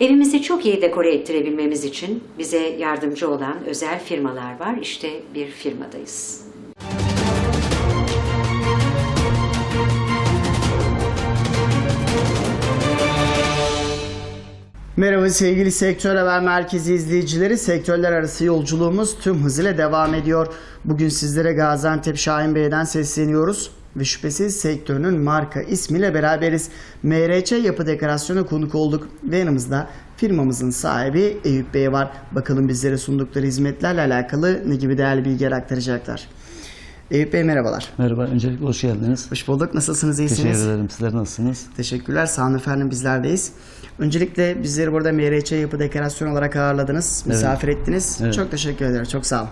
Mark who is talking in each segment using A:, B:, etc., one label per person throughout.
A: Evimizi çok iyi dekore ettirebilmemiz için bize yardımcı olan özel firmalar var. İşte bir firmadayız.
B: Merhaba sevgili Sektör Haber Merkezi izleyicileri. Sektörler arası yolculuğumuz tüm hızıyla devam ediyor. Bugün sizlere Gaziantep Şahin Bey'den sesleniyoruz. Ve şüphesiz sektörünün marka ismiyle beraberiz. MRC Yapı Dekorasyonu konuk olduk. Ve yanımızda firmamızın sahibi Eyüp Bey var. Bakalım bizlere sundukları hizmetlerle alakalı ne gibi değerli bilgiler aktaracaklar. Eyüp Bey merhabalar.
C: Merhaba, öncelikle hoş geldiniz.
B: Hoş bulduk. Nasılsınız? İyisiniz?
C: Teşekkür ederim. Sizler nasılsınız?
B: Teşekkürler. Sağ olun efendim bizlerdeyiz. Öncelikle bizleri burada MRC Yapı Dekorasyon olarak ağırladınız. Misafir ettiniz.
C: Evet.
B: Çok teşekkür ederim. Çok sağ olun.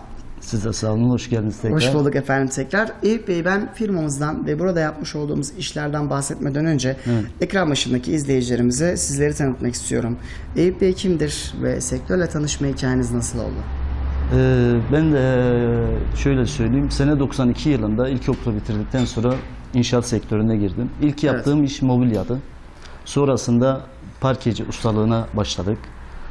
C: Siz de sağ olun, hoş geldiniz tekrar.
B: Hoş bulduk efendim tekrar. Eyüp Bey ben firmamızdan ve burada yapmış olduğumuz işlerden bahsetmeden önce ekran başındaki izleyicilerimize sizleri tanıtmak istiyorum. Eyüp Bey kimdir ve sektörle tanışma hikayeniz nasıl oldu?
C: Ee, ben de şöyle söyleyeyim, sene 92 yılında ilkokulu bitirdikten sonra inşaat sektörüne girdim. İlk yaptığım iş mobilyadı. Sonrasında parkeci ustalığına başladık.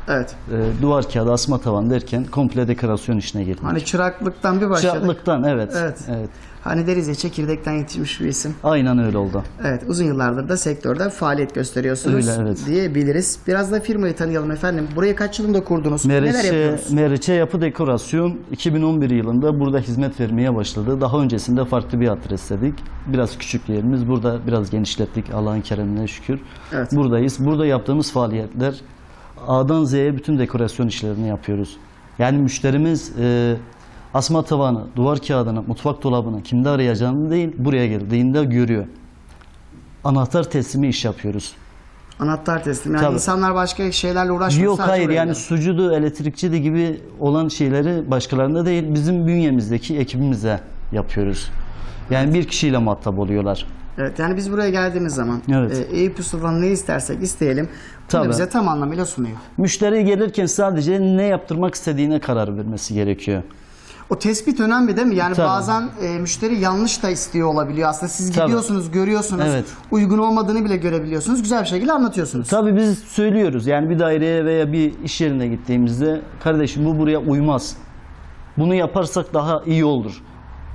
B: Evet.
C: Ee, duvar kağıdı, asma tavan derken komple dekorasyon işine girdim.
B: Hani çıraklıktan bir başladık.
C: Çıraklıktan, evet.
B: Evet.
C: evet.
B: Hani deriz ya çekirdekten yetişmiş bir isim.
C: Aynen öyle oldu.
B: Evet, uzun yıllardır da sektörde faaliyet gösteriyorsunuz
C: Öyle, evet.
B: diyebiliriz. Biraz da firmayı tanıyalım efendim. Burayı kaç yılında kurdunuz? Neler
C: Meriç'e,
B: yapıyorsunuz?
C: Meriç'e Yapı Dekorasyon 2011 yılında burada hizmet vermeye başladı. Daha öncesinde farklı bir adrestedik. Biraz küçük yerimiz. Burada biraz genişlettik Allah'ın keremine şükür.
B: Evet.
C: Buradayız. Burada yaptığımız faaliyetler A'dan Z'ye bütün dekorasyon işlerini yapıyoruz. Yani müşterimiz e, asma tavanı, duvar kağıdını, mutfak dolabını kimde arayacağını değil buraya geldiğinde görüyor. Anahtar teslimi iş yapıyoruz.
B: Anahtar teslim. Yani
C: Tabii.
B: insanlar başka şeylerle uğraşmıyor.
C: Yok
B: sadece
C: hayır
B: oraya
C: yani
B: geliyor.
C: sucudu, elektrikçidi gibi olan şeyleri başkalarında değil bizim bünyemizdeki ekibimize yapıyoruz. Yani bir kişiyle muhatap oluyorlar.
B: Evet yani biz buraya geldiğimiz zaman
C: Evet.
B: e, Eyüp ne istersek isteyelim bunu
C: Tabii.
B: bize tam anlamıyla sunuyor.
C: Müşteri gelirken sadece ne yaptırmak istediğine karar vermesi gerekiyor.
B: O tespit önemli değil mi? Yani
C: Tabii.
B: bazen e, müşteri yanlış da istiyor olabiliyor. Aslında siz
C: Tabii.
B: gidiyorsunuz, görüyorsunuz.
C: Evet.
B: Uygun olmadığını bile görebiliyorsunuz. Güzel bir şekilde anlatıyorsunuz.
C: Tabii biz söylüyoruz yani bir daireye veya bir iş yerine gittiğimizde kardeşim bu buraya uymaz. Bunu yaparsak daha iyi olur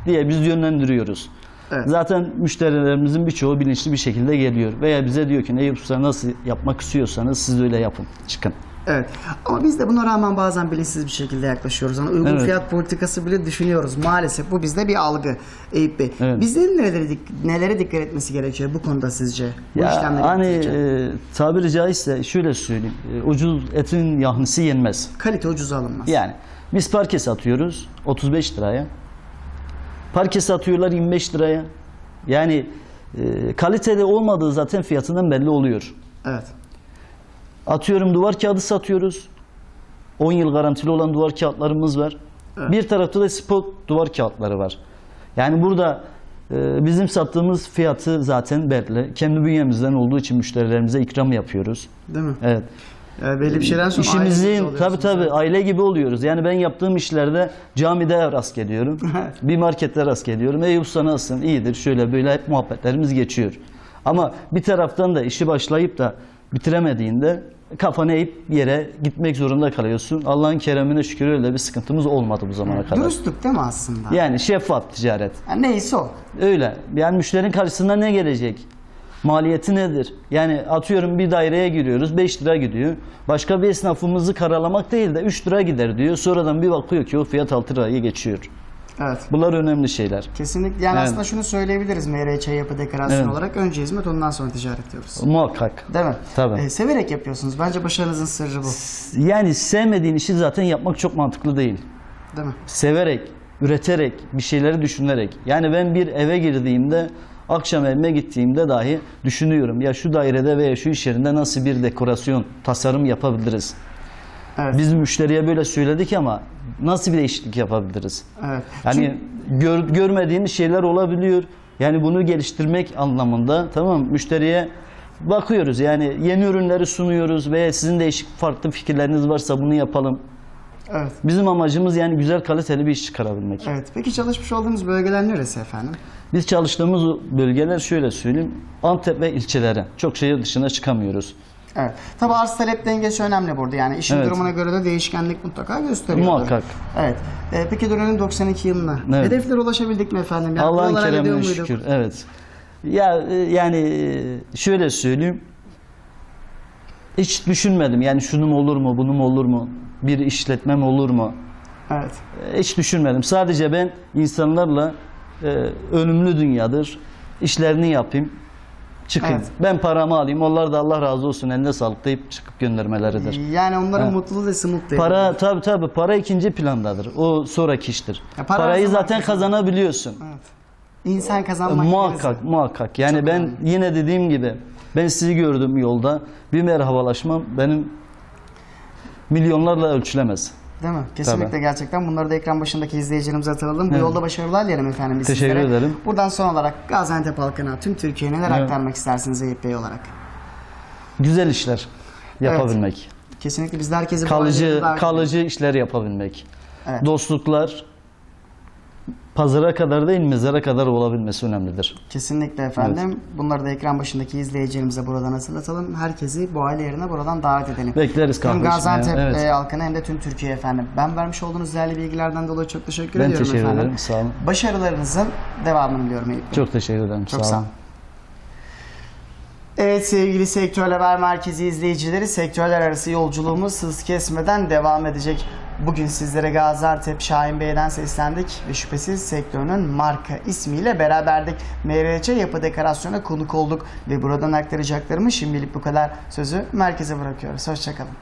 C: diye biz yönlendiriyoruz.
B: Evet.
C: Zaten müşterilerimizin birçoğu bilinçli bir şekilde geliyor. Veya bize diyor ki Eyüp Usta nasıl yapmak istiyorsanız siz öyle yapın. Çıkın.
B: Evet. Ama biz de buna rağmen bazen bilinçsiz bir şekilde yaklaşıyoruz. Hani uygun
C: Evet.
B: fiyat politikası bile düşünüyoruz. Maalesef bu bizde bir algı Eyüp Bey.
C: Evet.
B: Bizlerin nelere, nelere dikkat etmesi gerekiyor bu konuda sizce? Bu
C: Ya hani e, tabiri caizse şöyle söyleyeyim. E, ucuz etin yahnisi yenmez.
B: Kalite ucuza alınmaz.
C: Yani biz parke satıyoruz 35 liraya. Parke satıyorlar 25 liraya. Yani e, kaliteli olmadığı zaten fiyatından belli oluyor.
B: Evet.
C: Atıyorum duvar kağıdı satıyoruz. 10 yıl garantili olan duvar kağıtlarımız var. Bir tarafta da spot duvar kağıtları var. Yani burada e, bizim sattığımız fiyatı zaten belli. Kendi bünyemizden olduğu için müşterilerimize ikram yapıyoruz.
B: Değil mi?
C: Evet.
B: Yani belli bir şeyden sonra
C: İşimizin tabi tabi aile gibi oluyoruz. Yani ben yaptığım işlerde camide rast geliyorum. bir markette rast geliyorum. Ey usta nasılsın? İyidir. Şöyle böyle hep muhabbetlerimiz geçiyor. Ama bir taraftan da işi başlayıp da bitiremediğinde kafanı eğip yere gitmek zorunda kalıyorsun. Allah'ın keremine şükür öyle bir sıkıntımız olmadı bu zamana kadar.
B: Dürüstlük değil mi aslında?
C: Yani şeffaf ticaret.
B: Yani neyse o.
C: Öyle. Yani müşterinin karşısına ne gelecek? Maliyeti nedir? Yani atıyorum bir daireye giriyoruz 5 lira gidiyor. Başka bir esnafımızı karalamak değil de 3 lira gider diyor. Sonradan bir bakıyor ki o fiyat 6 liraya geçiyor.
B: Evet.
C: Bunlar önemli şeyler.
B: Kesinlikle. Yani
C: Evet.
B: aslında şunu söyleyebiliriz MRÇ yapı dekorasyon
C: Evet.
B: olarak. Önce hizmet ondan sonra ticaret diyoruz.
C: Muhakkak.
B: Değil mi?
C: Tabii.
B: Ee, severek yapıyorsunuz. Bence başarınızın sırrı bu.
C: Yani sevmediğin işi zaten yapmak çok mantıklı değil.
B: Değil mi?
C: Severek, üreterek, bir şeyleri düşünerek. Yani ben bir eve girdiğimde akşam evime gittiğimde dahi düşünüyorum. Ya şu dairede veya şu iş yerinde nasıl bir dekorasyon, tasarım yapabiliriz?
B: Evet.
C: Biz müşteriye böyle söyledik ama nasıl bir değişiklik yapabiliriz?
B: Evet.
C: Yani gör, görmediğimiz şeyler olabiliyor. Yani bunu geliştirmek anlamında tamam müşteriye bakıyoruz. Yani yeni ürünleri sunuyoruz veya sizin değişik farklı fikirleriniz varsa bunu yapalım.
B: Evet.
C: Bizim amacımız yani güzel kaliteli bir iş çıkarabilmek.
B: Evet. Peki çalışmış olduğunuz bölgeler neresi efendim?
C: Biz çalıştığımız bölgeler şöyle söyleyeyim. Antep ve ilçelere. Çok şehir dışına çıkamıyoruz.
B: Evet. Tabii arz talep dengesi önemli burada. Yani işin
C: Evet.
B: durumuna göre de değişkenlik mutlaka gösteriyor.
C: Muhakkak.
B: Evet. Ee, peki dönelim 92 yılına.
C: Evet.
B: Hedeflere ulaşabildik mi efendim? Yani
C: Allah'ın keremine şükür. Evet. Ya e, yani e, şöyle söyleyeyim. Hiç düşünmedim. Yani şunun olur mu, bunun olur mu? Bir işletmem olur mu?
B: Evet.
C: E, Hiç düşünmedim. Sadece ben insanlarla e, ölümlü dünyadır. İşlerini yapayım. Çıkayım.
B: Evet.
C: Ben paramı alayım. Onlar da Allah razı olsun eline sağlık deyip çıkıp göndermeleridir.
B: Yani onların
C: Evet.
B: mutluluğu da sizi mutlu.
C: Para tabi tabi para ikinci plandadır. O sonraki iştir.
B: Ya para
C: Parayı zaten kazanabiliyorsun.
B: Evet. İnsan kazanmak
C: E, Muhakkak muhakkak. Yani
B: Çok
C: ben
B: önemli.
C: yine dediğim gibi ben sizi gördüm yolda. Bir merhabalaşmam benim milyonlarla ölçülemez.
B: Değil mi? Kesinlikle
C: Tabii.
B: gerçekten. Bunları da ekran başındaki izleyicilerimize hatırlatalım. Bu
C: Evet.
B: yolda başarılar dilerim efendim biz
C: Teşekkür
B: sizlere.
C: ederim.
B: Buradan son olarak Gaziantep halkına, tüm Türkiye'ye neler
C: Evet.
B: aktarmak istersiniz Eyüp Bey olarak?
C: Güzel işler yapabilmek.
B: Kesinlikle biz de herkesi bu
C: Kalıcı kalıcı işler yapabilmek.
B: Evet.
C: Dostluklar pazara kadar değil mezara kadar olabilmesi önemlidir.
B: Kesinlikle efendim. Bunları da ekran başındaki izleyicilerimize buradan hatırlatalım. Herkesi bu aile yerine buradan davet edelim.
C: Bekleriz kahve
B: Hem. Gaziantep
C: Evet.
B: e, halkına hem de tüm Türkiye efendim. Ben vermiş olduğunuz değerli bilgilerden dolayı çok teşekkür
C: Ben
B: ediyorum
C: teşekkür
B: efendim.
C: ederim. Sağ olun.
B: Başarılarınızın devamını diliyorum Eyüp.
C: Çok teşekkür ederim.
B: Çok
C: sağ
B: sağ
C: olun.
B: olun. Evet sevgili Sektör Haber Merkezi izleyicileri sektörler arası yolculuğumuz hız kesmeden devam edecek. Bugün sizlere Gaziantep Şahin Bey'den seslendik ve şüphesiz sektörünün marka ismiyle beraberdik. MRC Yapı Dekorasyon'a konuk olduk ve buradan aktaracaklarımı şimdilik bu kadar. Sözü merkeze bırakıyoruz. Hoşçakalın.